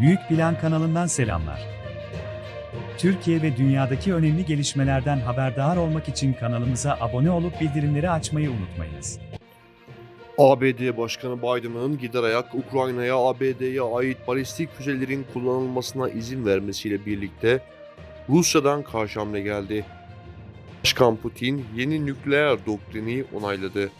Büyük Plan kanalından selamlar. Türkiye ve dünyadaki önemli gelişmelerden haberdar olmak için kanalımıza abone olup bildirimleri açmayı unutmayınız. ABD Başkanı Biden'ın gider ayak Ukrayna'ya ABD'ye ait balistik füzelerin kullanılmasına izin vermesiyle birlikte Rusya'dan karşı hamle geldi. Başkan Putin yeni nükleer doktrini onayladı.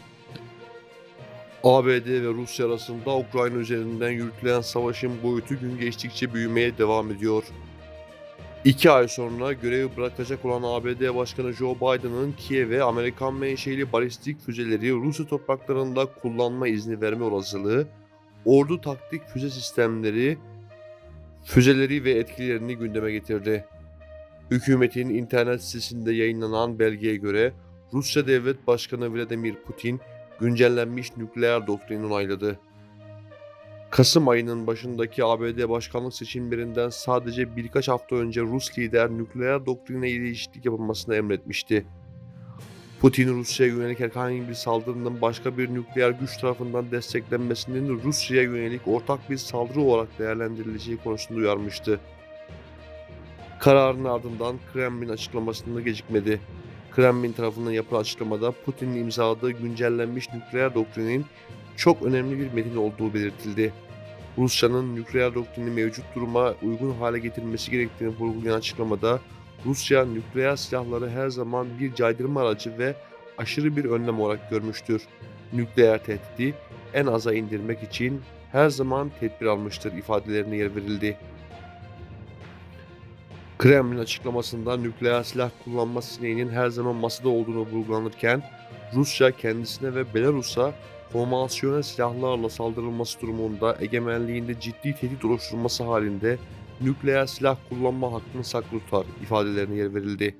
ABD ve Rusya arasında Ukrayna üzerinden yürütülen savaşın boyutu gün geçtikçe büyümeye devam ediyor. İki ay sonra görevi bırakacak olan ABD Başkanı Joe Biden'ın Kiev'e Amerikan menşeli balistik füzeleri Rusya topraklarında kullanma izni verme olasılığı, ordu taktik füze sistemleri, füzeleri ve etkilerini gündeme getirdi. Hükümetin internet sitesinde yayınlanan belgeye göre Rusya Devlet Başkanı Vladimir Putin güncellenmiş nükleer doktrini onayladı. Kasım ayının başındaki ABD başkanlık seçimlerinden sadece birkaç hafta önce Rus lider nükleer doktrine değişiklik yapılmasını emretmişti. Putin Rusya'ya yönelik herhangi bir saldırının başka bir nükleer güç tarafından desteklenmesinin Rusya'ya yönelik ortak bir saldırı olarak değerlendirileceği konusunda uyarmıştı. Kararın ardından Kremlin açıklamasında gecikmedi. Kremlin tarafından yapılan açıklamada Putin'in imzaladığı güncellenmiş nükleer doktrinin çok önemli bir metin olduğu belirtildi. Rusya'nın nükleer doktrini mevcut duruma uygun hale getirmesi gerektiğini vurgulayan açıklamada Rusya nükleer silahları her zaman bir caydırma aracı ve aşırı bir önlem olarak görmüştür. Nükleer tehdidi en aza indirmek için her zaman tedbir almıştır ifadelerine yer verildi. Kremlin açıklamasında nükleer silah kullanma sineğinin her zaman masada olduğunu vurgulanırken Rusya kendisine ve Belarus'a konvansiyonel silahlarla saldırılması durumunda egemenliğinde ciddi tehdit oluşturması halinde nükleer silah kullanma hakkını saklı tutar ifadelerine yer verildi.